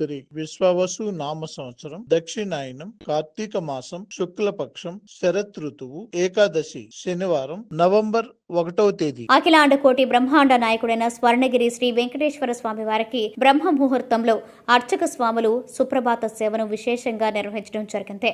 శ్రీ విశ్వవసు నామ సంవత్సరం దక్షిణాయనం కార్తీక మాసం శుక్లపక్షం శరత్ ఋతువు ఏకాదశి శనివారం నవంబర్ ఒకటవ తేదీ. అఖిలాండ కోటి బ్రహ్మాండ నాయకుడైన స్వర్ణగిరి శ్రీ వెంకటేశ్వర స్వామి వారికి బ్రహ్మ ముహూర్తంలో అర్చక స్వాములు సుప్రభాత సేవను విశేషంగా నిర్వహించడం జరిగింది.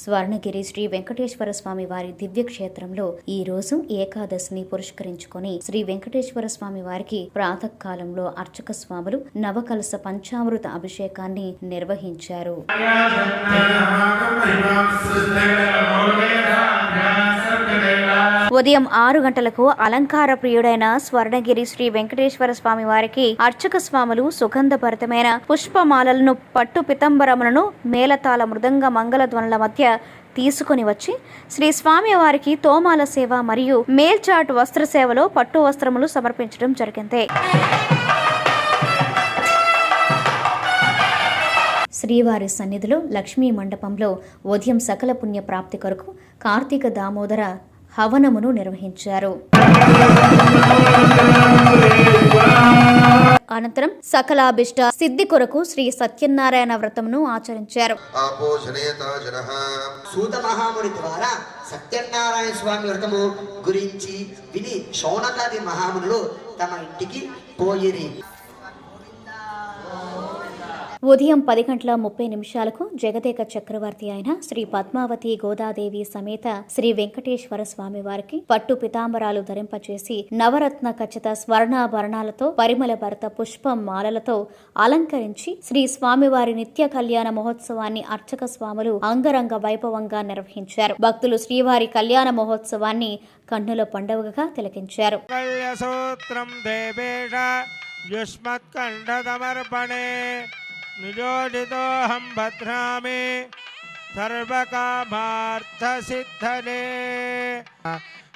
స్వర్ణగిరి శ్రీ వెంకటేశ్వర స్వామి వారి దివ్య క్షేత్రంలో ఈ రోజు ఏకాదశిని పురస్కరించుకొని శ్రీ వెంకటేశ్వర స్వామి వారికి ప్రాతకాలంలో అర్చక స్వాములు నవకలస పంచామృత అభిషేకాన్ని నిర్వహించారు. ఉదయం ఆరు గంటలకు అలంకార ప్రియుడైన స్వర్ణగిరి శ్రీ వెంకటేశ్వర స్వామి వారికి అర్చక స్వాములు సుగంధభరితమైన పుష్పమాలలను పట్టు పితంబరములను మేళతాళ మృదంగ మంగళ ధ్వనుల మధ్య తీసుకుని వచ్చి శ్రీ స్వామి వారికి తోమాల సేవ మరియు మేల్చాట్ వస్త్ర సేవలో పట్టు వస్త్రములు సమర్పించడం జరిగింది. శ్రీవారి సన్నిధిలో లక్ష్మీ మండపంలో ఉదయం సకల పుణ్య ప్రాప్తి కొరకు కార్తీక దామోదర హవనమును నిర్వహించారు. అనంతరం సకలాభిష్ట సిద్ధి కొరకు శ్రీ సత్యనారాయణ వ్రతమును ఆచరించారు. సూత మహాముని ద్వారా సత్యనారాయణ స్వామి వ్రతము గురించి విని శౌనకాది మహామునులు తమ ఇంటికి పోయిరి. ఉదయం పది గంటల ముప్పై నిమిషాలకు జగదేక చక్రవర్తి అయిన శ్రీ పద్మావతి గోదాదేవి సమేత శ్రీ వెంకటేశ్వర స్వామి వారికి పట్టు పితాంబరాలు ధరింపచేసి నవరత్న ఖచ్చిత స్వర్ణాభరణాలతో పరిమళ భరత పుష్పం మాలలతో అలంకరించి శ్రీ స్వామివారి నిత్య కళ్యాణ మహోత్సవాన్ని అర్చక స్వాములు అంగరంగ వైభవంగా నిర్వహించారు. భక్తులు శ్రీవారి కళ్యాణ మహోత్సవాన్ని కన్నుల పండుగగా తిలకించారు. సూత్రం निजोजितो हम भद्रामे सर्वकामार्थसिद्धने।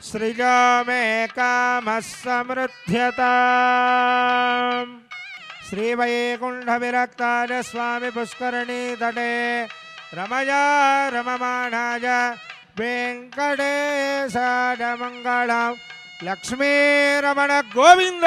सृजो मे कामः समृद्ध्यता श्रीवैकुण्ठविरक्ताय स्वामि पुष्करणीतटे रमया रममाणाय वेङ्कटेशाय मङ्गलं। लक्ष्मीरमण गोविन्द